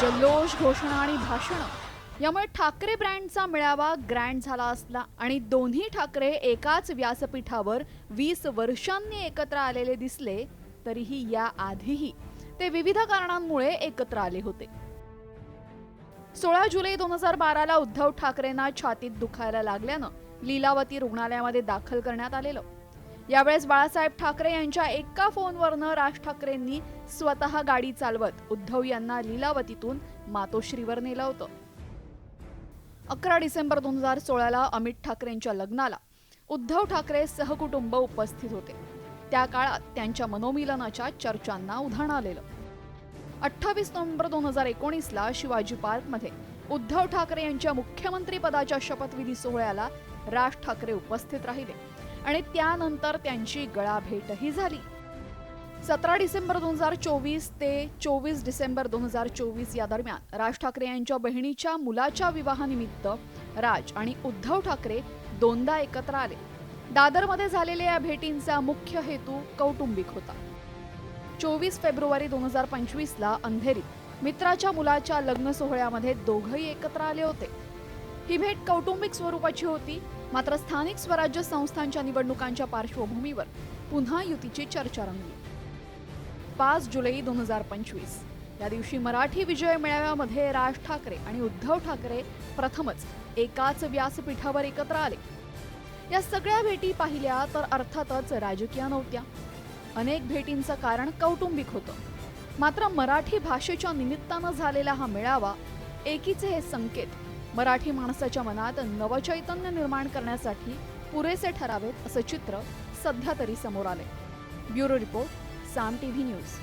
जल्लोष घोषणा आणि भाषणं. यामुळे ठाकरे ब्रँडचा मेळावा ग्रँड झाला असला आणि दोन्ही ठाकरे एकाच व्यासपीठावर वीस वर्षांनी एकत्र आलेले दिसले तरीही या आधीही ते विविध कारणांमुळे एकत्र आले होते. सोळा जुलै दोन हजार बाराला उद्धव ठाकरेंना छातीत दुखायला लागल्यानं लीलावती रुग्णालयामध्ये दाखल करण्यात आलेलं. यावेळेस बाळासाहेब ठाकरे यांच्या एका फोनवरनं राज ठाकरेंनी स्वतः गाडी चालवत उद्धव यांना लीलावतीतून मातोश्रीवर नेलं होतं. अकरा डिसेंबर दोन हजार सोळाला अमित ठाकरेंच्या लग्नाला उद्धव ठाकरे सहकुटुंब उपस्थित होते. त्या काळात त्यांच्या मनोमिलनाच्या चर्चांना उधाण आलेलं. अठ्ठावीस नोव्हेंबर दोन हजार एकोणीसला शिवाजी पार्कमध्ये उद्धव ठाकरे यांच्या मुख्यमंत्री पदाच्या शपथविधी सोहळ्याला राज ठाकरे उपस्थित राहिले. आणि त्यानंतर त्यांची गळाभेटही झाली. सतरा डिसेंबर दोन हजार चोवीस ते चोवीस डिसेंबर दोन हजार चोवीस या दरम्यान राज ठाकरे यांच्या बहिणीच्या मुलाच्या विवाहानिमित्त राज आणि उद्धव ठाकरे दोनदा एकत्र आले. दादरमध्ये झालेल्या या भेटींचा मुख्य हेतू कौटुंबिक होता. चोवीस फेब्रुवारी दोन हजार पंचवीसला अंधेरीत मित्राच्या मुलाच्या लग्न सोहळ्यामध्ये दोघंही एकत्र आले होते. ही भेट कौटुंबिक स्वरूपाची होती मात्र स्थानिक स्वराज्य संस्थांच्या निवडणुकांच्या पार्श्वभूमीवर पुन्हा युतीची चर्चा रंगली. पाच जुलै दोन हजार पंचवीस या दिवशी मराठी विजय मेळाव्यामध्ये राज ठाकरे आणि उद्धव ठाकरे प्रथमच एकाच व्यासपीठावर एकत्र आले. या सगळ्या भेटी पाहिल्या तर अर्थातच राजकीय नव्हत्या. अनेक भेटींचं कारण कौटुंबिक होतं. मात्र मराठी भाषेच्या निमित्तानं झालेला हा मेळावा एकीचे हे संकेत मराठी माणसाच्या मनात नवचैतन्य निर्माण करण्यासाठी पुरेसे ठरावेत असं चित्र सध्या तरी समोर आले bureau report Saam TV news.